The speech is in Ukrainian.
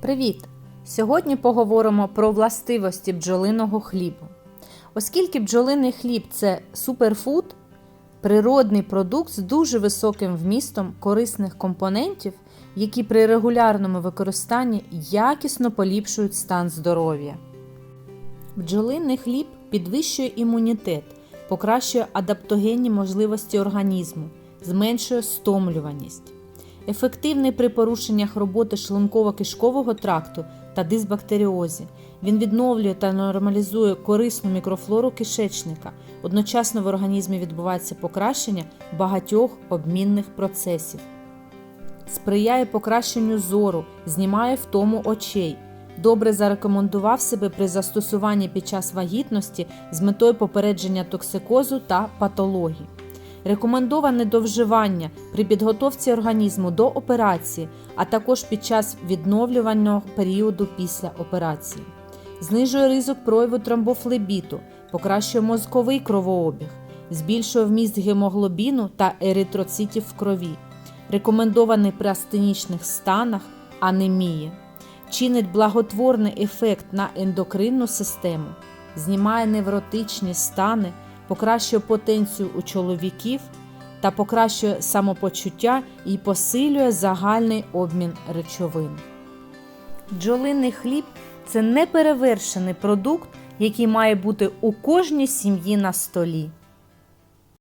Привіт! Сьогодні поговоримо про властивості бджолиного хлібу. Оскільки бджолиний хліб це суперфуд, природний продукт з дуже високим вмістом корисних компонентів, які при регулярному використанні якісно поліпшують стан здоров'я. Бджолиний хліб підвищує імунітет, покращує адаптогенні можливості організму, зменшує стомлюваність. Ефективний при порушеннях роботи шлунково-кишкового тракту та дисбактеріозі. Він відновлює та нормалізує корисну мікрофлору кишечника. Одночасно в організмі відбувається покращення багатьох обмінних процесів. Сприяє покращенню зору, знімає втому очей. Добре зарекомендував себе при застосуванні під час вагітності з метою попередження токсикозу та патологій. Рекомендоване до вживання при підготовці організму до операції, а також під час відновлювального періоду після операції. Знижує ризик прояву тромбофлебіту, покращує мозковий кровообіг, збільшує вміст гемоглобіну та еритроцитів в крові. Рекомендований при астенічних станах, анемії. Чинить благотворний ефект на ендокринну систему, знімає невротичні стани покращує потенцію у чоловіків та покращує самопочуття і посилює загальний обмін речовин. Джолинний хліб це неперевершений продукт, який має бути у кожній сім'ї на столі.